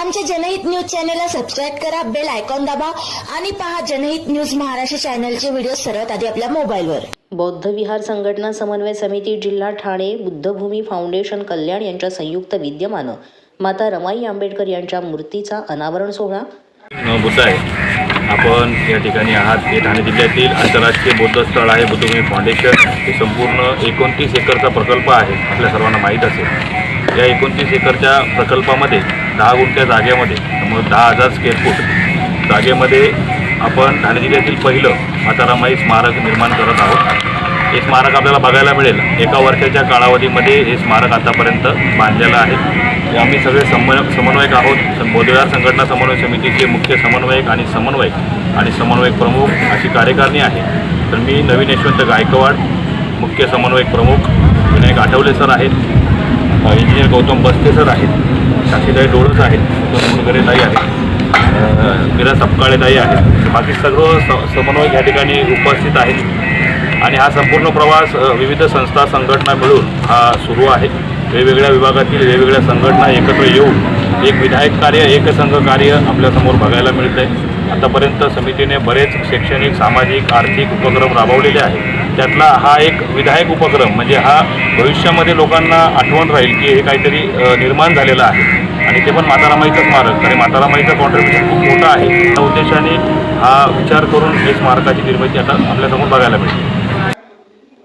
आमच्या जनहित न्यूज चॅनेलला सबस्क्राईब करा बेल आयकॉन दाबा आणि पहा जनहित न्यूज महाराष्ट्र चॅनलचे व्हिडिओ सर्वात आधी आपल्या मोबाईलवर. बौद्ध विहार संघटना समन्वय समिती जिल्हा ठाणे बुद्धभूमी फाउंडेशन कल्याण यांच्या संयुक्त विद्यमानं माता रमाई आंबेडकर यांच्या मूर्तीचा अनावरण सोहळा. बुद्ध आहे. आपण या ठिकाणी आहात. हे ठाणे जिल्ह्यातील आंतरराष्ट्रीय बौद्ध स्थळ आहे. बुद्धभूमी फाउंडेशन हे संपूर्ण एकोणतीस एकरचा प्रकल्प आहे. आपल्या सर्वांना माहीत असेल. या एकोणतीस एकरच्या प्रकल्पामध्ये दहा गुंठ्या जागेमध्ये त्यामुळे दहा हजार स्क्वेअर फूट जागेमध्ये आपण ठाणे जिल्ह्यातील पहिलं मातारामाई स्मारक निर्माण करत आहोत. हे स्मारक आपल्याला बघायला मिळेल. एका वर्षाच्या कालावधीमध्ये हे स्मारक आतापर्यंत बांधलेलं आहे. आम्ही सगळे सम समन्वयक आहोत. बौद्धविहार संघटना समन्वय समितीचे मुख्य समन्वयक आणि समन्वयक आणि समन्वयक प्रमुख अशी कार्यकारिणी आहे. तर मी नवीन यशवंत गायकवाड मुख्य समन्वयक प्रमुख विनायक आठवले सर आहेत. इंजिनियर गौतम बस्ते सर आहेत. साक्षीताई डोळस आहेत वगैरे ताई आहेत मीरा सपकाळे ताई आहेत बाकी सर्व स समन्वयक या ठिकाणी उपस्थित आहेत. आणि हा संपूर्ण प्रवास विविध संस्था संघटना मिळून हा सुरू आहे. वेगवेगळ्या विभागातील वेगवेगळ्या संघटना एकत्र येऊन एक विधायक कार्य एकसंघ कार्य आपल्यासमोर बघायला मिळत आहे आतापर्यंत समितीने बरेच शैक्षणिक सामाजिक आर्थिक उपक्रम राबवलेले आहेत. त्यातला हा एक विधायक उपक्रम म्हणजे हा भविष्यामध्ये लोकांना आठवण राहील की हे काहीतरी निर्माण झालेलं आहे. आणि ते पण मातारामाईचं स्मारक आणि मातारामाईचं कॉन्ट्रीब्युशन खूप मोठं आहे. त्या उद्देशाने हा विचार करून हे स्मारकाची निर्मिती आता आपल्यासमोर बघायला मिळते.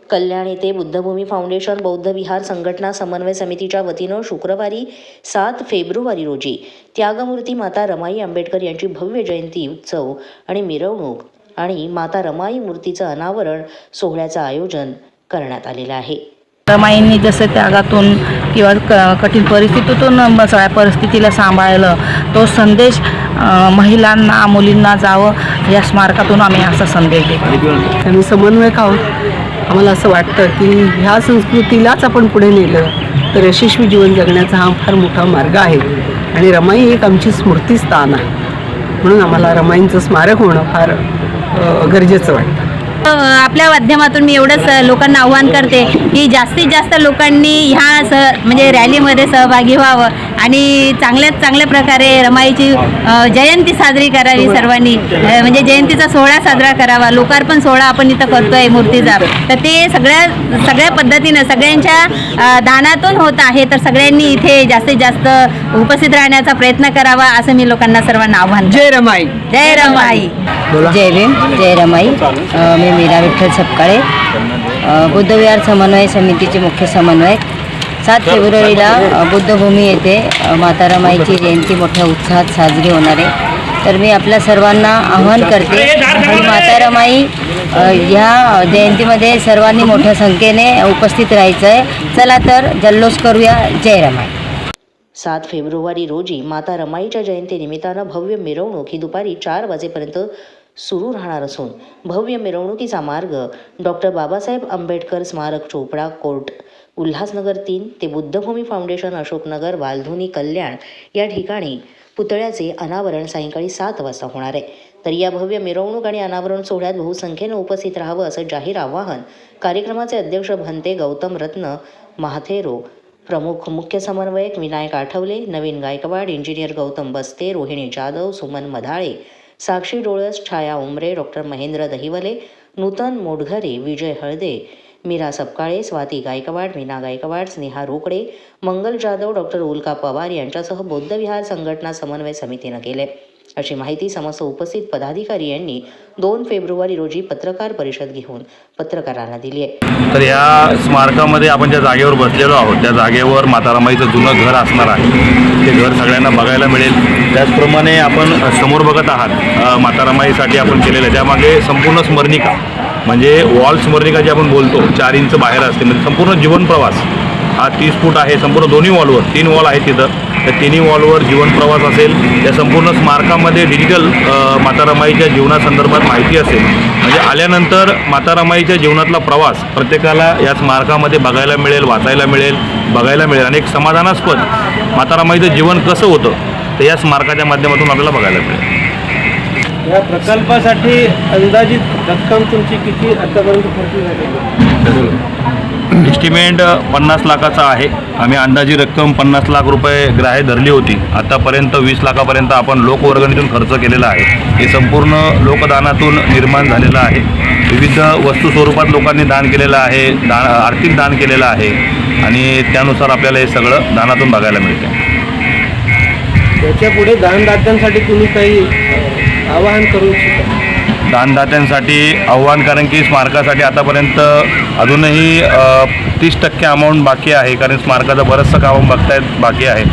कल्याण येथे बुद्धभूमी फाउंडेशन बौद्ध विहार संघटना समन्वय समितीच्या वतीनं शुक्रवारी सात फेब्रुवारी रोजी त्यागमूर्ती माता रमाई आंबेडकर यांची भव्य जयंती उत्सव आणि मिरवणूक आणि माता रमाई मूर्तीचं अनावरण सोहळ्याचं आयोजन करण्यात आलेलं आहे. रमाईंनी जसं त्यागातून किंवा क कठीण परिस्थितीतून सगळ्या परिस्थितीला सांभाळलं तो संदेश महिलांना मुलींना जावं या स्मारकातून आम्ही असा संदेश देतो. आम्ही समन्वयक आहोत. आम्हाला असं वाटतं की ह्या संस्कृतीलाच आपण पुढे नेलं तर यशस्वी जीवन जगण्याचा हा फार मोठा मार्ग आहे. आणि रमाई एक आमची स्मृतीस्थान आहे. म्हणून आम्हाला रमाईंचं स्मारक होणं फार गरजेचं वाटतं. आपल्या माध्यमातून मी एवढंच लोकांना आव्हान करते की जास्तीत जास्त लोकांनी ह्या स म्हणजे रॅलीमध्ये सहभागी व्हावं आणि चांगल्यात चांगल्या प्रकारे रमाईची जयंती साजरी करावी सर्वांनी. म्हणजे जयंतीचा सोहळा साजरा करावा. लोकार्पण सोहळा आपण इथं करतोय मूर्तीचा. तर ते सगळ्या सगळ्या पद्धतीनं सगळ्यांच्या दानातून होत आहे तर सगळ्यांनी इथे जास्तीत जास्त उपस्थित राहण्याचा प्रयत्न करावा असं मी लोकांना सर्वांना आव्हान करते. जय रमाई. जय रमाई. जय भीम. जय रमाई. मी मीरा विठ्ठल सपकाळे बुद्धविहार समन्वय समितीचे मुख्य समन्वयक. सात फेब्रुवारीला बुद्धभूमी येथे अ, माता रमाईची जयंती मोठ्या उत्साहात साजरी होणार आहे. तर मी आपल्या सर्वांना आव्हान करते की माता रमाई अ, ह्या जयंतीमध्ये सर्वांनी मोठ्या संख्येने उपस्थित राहायचं आहे. चला तर जल्लोष करूया. जय रमाई. सात फेब्रुवारी रोजी माता रमाईच्या जयंतीनिमित्तानं भव्य मिरवणूक ही दुपारी चार वाजेपर्यंत सुरू राहणार असून भव्य मिरवणुकीचा मार्ग डॉक्टर बाबासाहेब आंबेडकर स्मारक चोपडा कोर्ट उल्हासनगर तीन ते बुद्धभूमी फाउंडेशन अशोकनगर वालधुनी कल्याण या ठिकाणी पुतळ्याचे अनावरण सायंकाळी सात वाजता होणार आहे. तर या भव्य मिरवणूक आणि अनावरण सोहळ्यात बहुसंख्येनं उपस्थित राहावं असं जाहीर आवाहन कार्यक्रमाचे अध्यक्ष भंते गौतम रत्न महाथेरो प्रमुख मुख्य समन्वयक Vinayak Athawale Navin Gaikwad engineer Gautam Baste Rohini Jadhav Suman Madhale Sakshi Dolas Chhaya Umare doctor Mahendra Dahiwale Nutan Modghare Vijay Halde Meera Sapkale Swati Gaikwad Meena Gaikwad Sneha Rokade Mangal Jadhav doctor Ulka Pawar यांच्यासह बौद्ध विहार संघटना समन्वय समितीनं केले. अशी माहिती समस्त उपस्थित पदाधिकारी यांनी दोन फेब्रुवारी रोजी पत्रकार परिषद घेऊन पत्रकारांना दिली आहे. तर या स्मारकामध्ये आपण ज्या जागेवर बसलेलो आहोत त्या जागेवर मातारामाईचं जुनं घर असणार आहे. ते घर सगळ्यांना बघायला मिळेल. त्याचप्रमाणे आपण समोर बघत आहात मातारामाईसाठी आपण केलेलं त्यामागे संपूर्ण स्मरणिका म्हणजे वॉल स्मरणिका जी आपण बोलतो चार इंच बाहेर असते म्हणजे संपूर्ण जीवन प्रवास. हा तीस फूट आहे संपूर्ण दोन्ही वॉलवर तीन वॉल आहे तिथं. त्या तिन्ही वॉलवर जीवन प्रवास असेल त्या संपूर्ण स्मारकामध्ये डिजिटल मातारामाईच्या माता रमाईच्या जीवनासंदर्भात माहिती असेल. म्हणजे आल्यानंतर माता रमाईच्या जीवनातला प्रवास प्रत्येकाला या स्मारकामध्ये बघायला मिळेल वाचायला मिळेल बघायला मिळेल आणि एक समाधानास्पद माता रमाईचं जीवन कसं होतं तर या स्मारकाच्या माध्यमातून आपल्याला बघायला मिळेल. या प्रकल्पासाठी अंदाजित रक्कम तुमची किती आतापर्यंत खर्च झाली एस्टिमेट पन्नास लाखाचा आहे. आम्ही अंदाजी रक्कम पन्नास लाख रुपये ग्राह्य धरली होती. आतापर्यंत वीस लाखापर्यंत आपण लोकवर्गणीतून खर्च केलेला आहे. हे संपूर्ण लोकदानातून निर्माण झालेलं आहे. विविध वस्तू स्वरूपात लोकांनी दान केलेलं आहे. दा आर्थिक दान केलेलं आहे. आणि त्यानुसार आपल्याला हे सगळं दानातून बघायला मिळतं त्याच्या पुढे दानदात्यांसाठी तुम्ही काही आवाहन करू इच्छिता दानदात्यांसाठी आव्हान कारण की स्मारकासाठी आतापर्यंत अजूनही तीस टक्के अमाऊंट बाकी आहे कारण स्मारकाचं बरंचसं काम बघतायत बाकी आहे.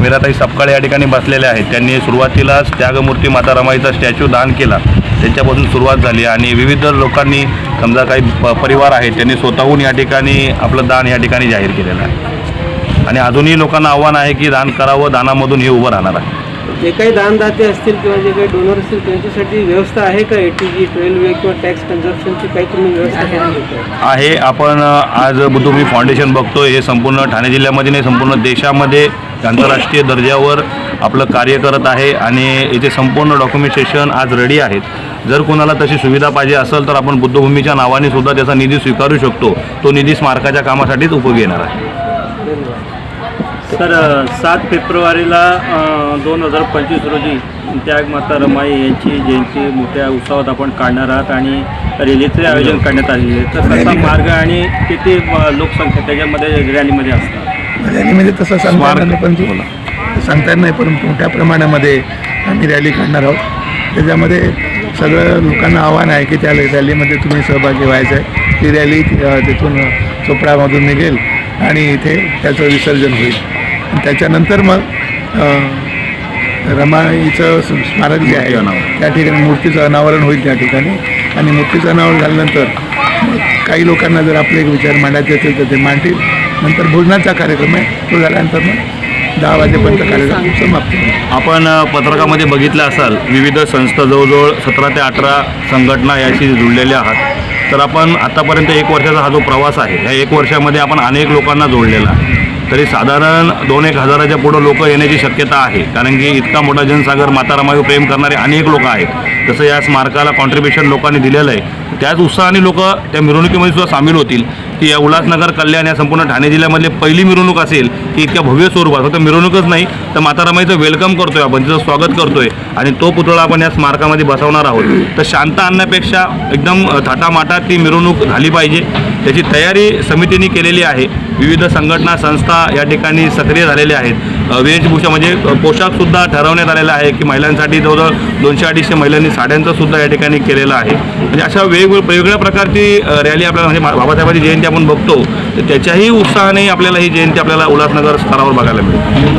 मीराताई सपकाळे या ठिकाणी बसलेले आहेत. त्यांनी सुरुवातीलाच त्यागमूर्ती माता रमाईचा स्टॅच्यू दान केला. त्यांच्यापासून सुरुवात झाली आणि विविध लोकांनी समजा काही प परिवार आहेत त्यांनी स्वतःहून या ठिकाणी आपलं दान या ठिकाणी जाहीर केलेलं आहे. आणि अजूनही लोकांना आव्हान आहे की दान करावं दानामधून हे उभं राहणार आहे. जे काही दानदाते असतील किंवा जे काही डोनर असतील त्यांच्यासाठी व्यवस्था आहे का ए टी जी ट्वेल्व वे किंवा टॅक्स कन्झप्शनची काही तुम्ही व्यवस्था केली का? आहे. आपण आज बुद्धभूमी फाउंडेशन बघतोय. हे संपूर्ण ठाणे जिल्ह्यामध्ये नाही संपूर्ण देशामध्ये आंतरराष्ट्रीय दर्जावर आपलं कार्य करत आहे आणि याचे संपूर्ण डॉक्युमेंटेशन आज रेडी आहेत. जर कोणाला तशी सुविधा पाहिजे असेल तर आपण बुद्धभूमीच्या नावाने सुद्धा त्याचा निधी स्वीकारू शकतो. तो निधी स्मारकाच्या कामासाठीच उपयोगी येणार आहे. सर सात फेब्रुवारीला दोन हजार पंचवीस रोजी त्यागमाता रमाई यांची जयंती मोठ्या उत्सवात आपण काढणार आहात आणि रॅलीचे आयोजन करण्यात आलेले आहे. तर कसा मार्ग आणि किती लोकसंख्या त्याच्यामध्ये रॅलीमध्ये असतात रॅलीमध्ये तसं सांगता येणार नाही पण सांगता येत नाही परंतु मोठ्या प्रमाणामध्ये आम्ही रॅली काढणार आहोत. त्याच्यामध्ये सगळं लोकांना आव्हान आहे की त्या रॅलीमध्ये तुम्ही सहभागी व्हायचं आहे. ती रॅली तिथून चोपडामधून निघेल आणि इथे त्याचं विसर्जन होईल. त्याच्यानंतर मग रमाईचं स्मारक जे आहे त्या ठिकाणी मूर्तीचं अनावरण होईल त्या ठिकाणी. आणि मूर्तीचं अनावरण झाल्यानंतर मग काही लोकांना जर आपले एक विचार मांडायचे असेल तर ते मांडतील. नंतर भोजनाचा कार्यक्रम आहे तो झाल्यानंतर मग दहा वाजेपर्यंत कार्यक्रम समाप्त होईल. आपण पत्रकामध्ये बघितलं असाल विविध संस्था जवळजवळ सतरा ते अठरा संघटना याशी जुळलेल्या आहात. तर आपण आतापर्यंत एक वर्षाचा हा जो प्रवास आहे ह्या एक वर्षामध्ये आपण अनेक लोकांना जोडलेला आहे. तरी साधारण दोन एक हजाराच्या पुढं लोक येण्याची शक्यता आहे. कारण की इतका मोठा जनसागर माता प्रेम करणारे अनेक लोक आहेत. तसं या स्मारकाला कॉन्ट्रीब्युशन लोकांनी दिलेलं आहे. त्याच उत्साहाने लोक त्या मिरवणुकीमध्ये सुद्धा सामील होतील. की या उल्हासनगर कल्याण या संपूर्ण ठाणे जिल्ह्यामधली पहिली मिरवणूक असेल की इतक्या भव्य स्वरूपात. फक्त मिरवणूकच नाही तर माता रमाईचं वेलकम करतोय आपण तिचं स्वागत करतोय. आणि तो पुतळा आपण या स्मारकामध्ये बसवणार आहोत. तर शांत आणण्यापेक्षा एकदम अ, थाटामाटात ती मिरवणूक झाली पाहिजे. त्याची तयारी समितीने केलेली आहे. विविध संघटना संस्था या ठिकाणी सक्रिय झालेल्या आहेत. वेशभूषा म्हणजे पोशाखसुद्धा ठरवण्यात आलेला आहे की महिलांसाठी जवळजवळ दोनशे अडीचशे महिलांनी साड्यांचं सुद्धा या ठिकाणी केलेलं आहे. म्हणजे अशा वेगवेगळ्या वेगवेगळ्या प्रकारची रॅली आपल्याला म्हणजे बाबासाहेबांची जयंती आपण बघतो तर त्याच्याही उत्साहाने आपल्याला ही जयंती आपल्याला उल्हासनगर स्तरावर बघायला मिळते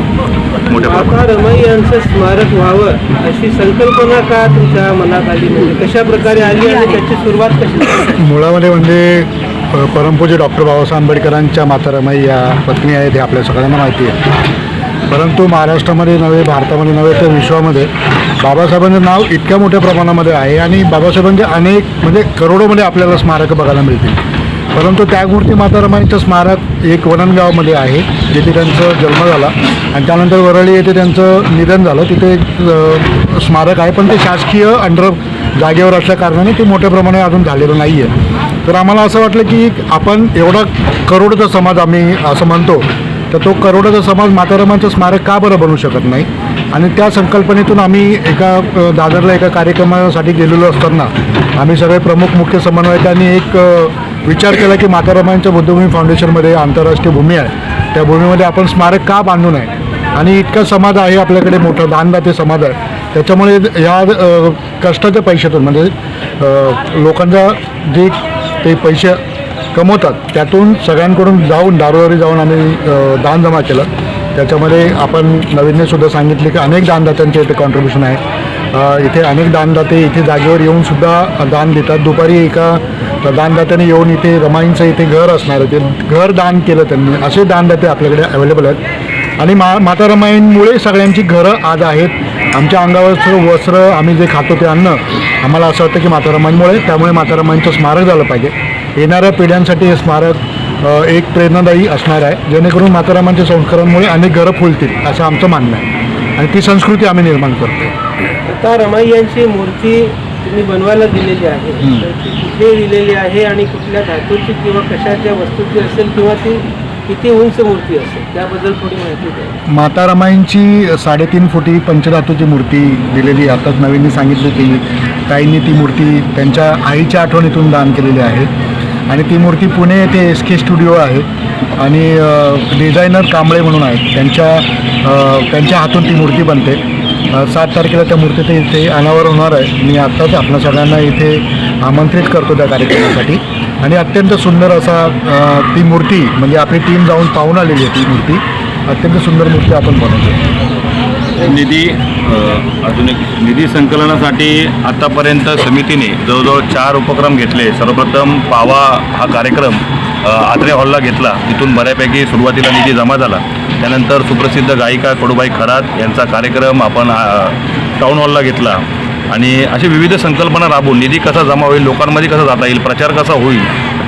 मोठ्या प्रमाणात. माता रमाई यांचं स्मारक व्हावं अशी संकल्पना का तुमच्या मनात आली? म्हणजे कशा प्रकारे आली आणि त्याची सुरुवात कशी? मुळामध्ये म्हणजे परमपूज्य डॉक्टर बाबासाहेब आंबेडकरांच्या माता रमाई या पत्नी आहेत हे आपल्या सगळ्यांना माहिती आहे. परंतु महाराष्ट्रामध्ये नव्हे भारतामध्ये नव्हे तर विश्वामध्ये बाबासाहेबांचं नाव इतक्या मोठ्या प्रमाणामध्ये आहे आणि बाबासाहेबांचे अनेक म्हणजे करोडोमध्ये आपल्याला स्मारकं बघायला मिळतील. परंतु त्यागमूर्ती माता रमाईचं स्मारक एक वननगावमध्ये आहे जिथे त्यांचा जन्म झाला आणि त्यानंतर वरळी येथे त्यांचं निधन झालं. तिथे एक स्मारक आहे पण ते शासकीय अंडर जागेवर असल्या कारणाने ते मोठ्या प्रमाणात अजून झालेलं नाही आहे तर आम्हाला असं वाटलं की आपण एवढा करोडचा समाज आम्ही असं म्हणतो तर तो करोडाचा समाज मातारामांचं स्मारक का बरं बनू शकत नाही? आणि त्या संकल्पनेतून आम्ही एका दादरला एका कार्यक्रमासाठी गेलेलो असताना आम्ही सगळे प्रमुख मुख्य समन्वयकांनी एक विचार केला की मातारामांच्या बुद्धभूमी फाउंडेशनमध्ये आंतरराष्ट्रीय भूमी आहे. त्या भूमीमध्ये आपण स्मारक का बांधू नये? आणि इतका समाज आहे आपल्याकडे मोठा दानदाते समाज आहे. त्याच्यामुळे ह्या कष्टाच्या पैशातून म्हणजे लोकांचा जे ते पैसे कमवतात. त्यातून सगळ्यांकडून जाऊन दारोदारी जाऊन आम्ही दान जमा केलं. त्याच्यामध्ये आपण नवीनने सुद्धा सांगितले की अनेक दानदात्यांचे इथे कॉन्ट्रीब्युशन आहे. इथे अनेक दानदाते इथे जागेवर येऊन सुद्धा दान देतात. दुपारी एका दानदात्याने येऊन इथे रमाईंचं इथे घर असणार ते घर दान केलं त्यांनी. असे दानदाते आपल्याकडे अवेलेबल आहेत. आणि मा माता रमाईंमुळे सगळ्यांची घरं आज आहेत. आमच्या अंगावरचं वस्त्र आम्ही जे खातो ते अन्न आम्हाला असं वाटतं की माता रमाईंमुळे. त्यामुळे माता रमाईंचं स्मारक झालं पाहिजे. येणाऱ्या पिढ्यांसाठी हे स्मारक एक प्रेरणादायी असणार आहे. जेणेकरून माता रमाईंच्या संस्कारांमुळे अनेक घरं फुलतील असं आमचं म्हणणं आहे. आणि ती संस्कृती आम्ही निर्माण करतो आता रमाई यांची मूर्ती तुम्ही बनवायला दिलेली आहे. ती कुठे दिलेली आहे आणि कुठल्या धातूची किंवा कशाच्या वस्तूची असेल किंवा ती किती उंच मूर्ती असेल त्याबद्दल थोडी माहिती द्या. माता रमाईंची साडेतीन फुटी पंचधातूची मूर्ती दिलेली. आताच नवीननी सांगितलं की ताईंनी ती मूर्ती त्यांच्या आईच्या आठवणीतून दान केलेली आहे. आणि ती मूर्ती पुणे येथे एस के स्टुडिओ आहे. आणि डिझायनर कांबळे म्हणून आहेत. त्यांच्या त्यांच्या हातून ती मूर्ती बनते. सात तारखेला त्या मूर्ती ते इथे अनावर होणार आहे. मी आत्ताच आपल्या सगळ्यांना इथे आमंत्रित करतो त्या कार्यक्रमासाठी. आणि अत्यंत सुंदर असा ती मूर्ती म्हणजे आपली टीम जाऊन पाहून आलेली आहे ती मूर्ती. अत्यंत सुंदर मूर्ती आपण बनवतो निधी अजून एक निधी संकलनासाठी आतापर्यंत समितीने जवळजवळ चार उपक्रम घेतले. सर्वप्रथम पावा हा कार्यक्रम आत्रे हॉलला घेतला. तिथून बऱ्यापैकी सुरुवातीला निधी जमा झाला. त्यानंतर सुप्रसिद्ध गायिका कडूबाई खरात यांचा कार्यक्रम आपण टाऊन हॉलला घेतला. आणि अशी विविध संकल्पना राबवून निधी कसा जमा होईल लोकांमध्ये कसा जाता येईल प्रचार कसा होईल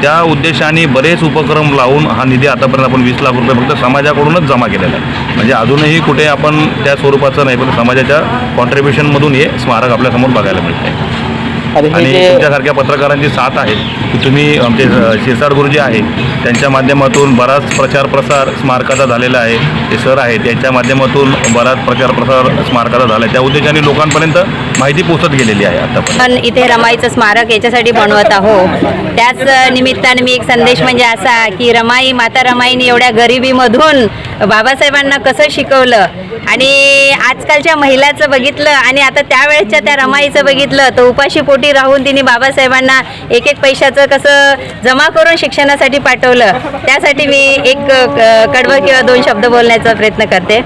त्या उद्देशाने बरेच उपक्रम लावून हा निधी आतापर्यंत आपण वीस लाख रुपये फक्त समाजाकडूनच जमा केलेला आहे. म्हणजे अजूनही कुठे आपण त्या स्वरूपाचं नाही पण समाजाच्या कॉन्ट्रीब्युशनमधून हे स्मारक आपल्यासमोर बघायला मिळतं आहे आणि हे जे तुमच्यासारख्या पत्रकारांची साथ आहे की तुम्ही आमचे शिरसाट गुरुजी आहे त्यांच्या माध्यमातून बराच प्रचार प्रसार स्मारकाचा झालेला आहे. ते सर आहेत त्यांच्या माध्यमातून बराच प्रचार प्रसार स्मारकाचा झाला आहे त्या उद्देशाने लोकांपर्यंत माहिती पोहोचत गेलेली आहे आतापर्यंत. पण इथे रमाईचं स्मारक याच्यासाठी बनवत आहोत. त्याच निमित्ताने मी एक संदेश म्हणजे असा की रमाई माता रमाईने एवढ्या गरिबीमधून बाबासाहेबांना कसं शिकवलं? आणि आजकालच्या महिलाचं बघितलं आणि आता त्यावेळेसच्या त्या रमाईचं बघितलं तर उपाशी पोटी राहून तिने बाबासाहेबांना एक एक पैशाचं कसं जमा करून शिक्षणासाठी पाठवलं त्यासाठी मी एक कडव कडवं किंवा दोन शब्द बोलण्याचा प्रयत्न करते.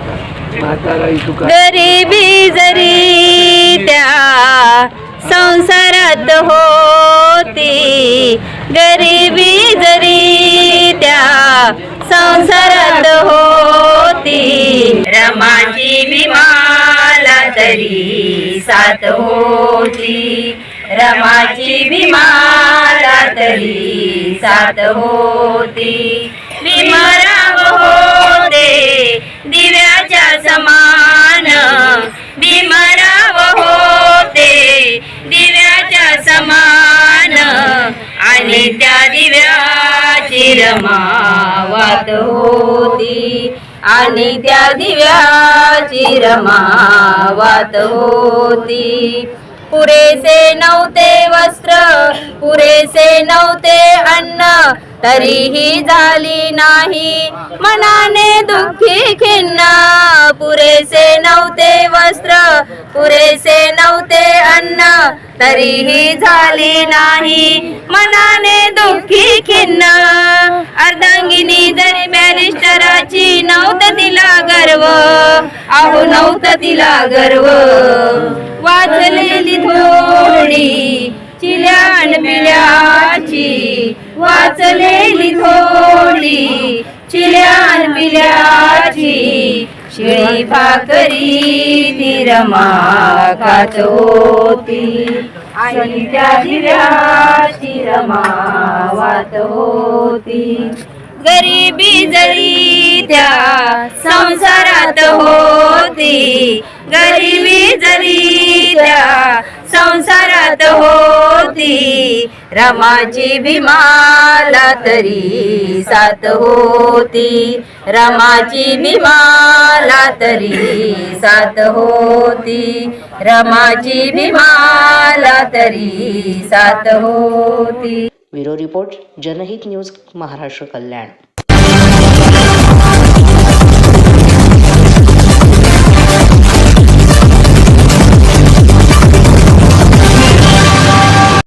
गरिबी जरी त्या संसारात होती गरिबी जरी त्या संसारात होती रमाची विमाला तरी सात होती. रमाची विमाला तरी साथ होती. विमराव होते दिव्याच्या समान. भीमराव होते दिव्याच्या समान. आणि त्या दिव्याची रमावात होती. आणि त्या दिव्याची रमावात होती. पुरेसे नव्हते वस्त्र पुरेसे नव्हते अन्न तरीही झाली नाही. मनाने दुःखी खिन्न पुरेसे नव्हते वस्त्र पुरेसे नव्हते अन्न तरीही झाली नाही. मनाने दुःखी खिन्न. अर्धांगिनी जरी बॅरिस्टराची नव्हत तिला गर्व. अहो नव्हत तिला गर्व. वाचलेली थोडी चिल्यान पिल्याची. वाचलेली थोडी चिल्यान पिल्याची. शिळी भाकरी निरमा काचोती होती आणि त्या दिव्याची शिरमा वात होती गरिबी जरी त्या संसारात होती गरिबी जरी त्या संसारात होती रमाची भीमाला तरी साथ होती. रमाची भीमाला तरी साथ होती. रमाची भीमाला तरी साथ होती. Bureau report Janhit news Maharashtra Kalyan.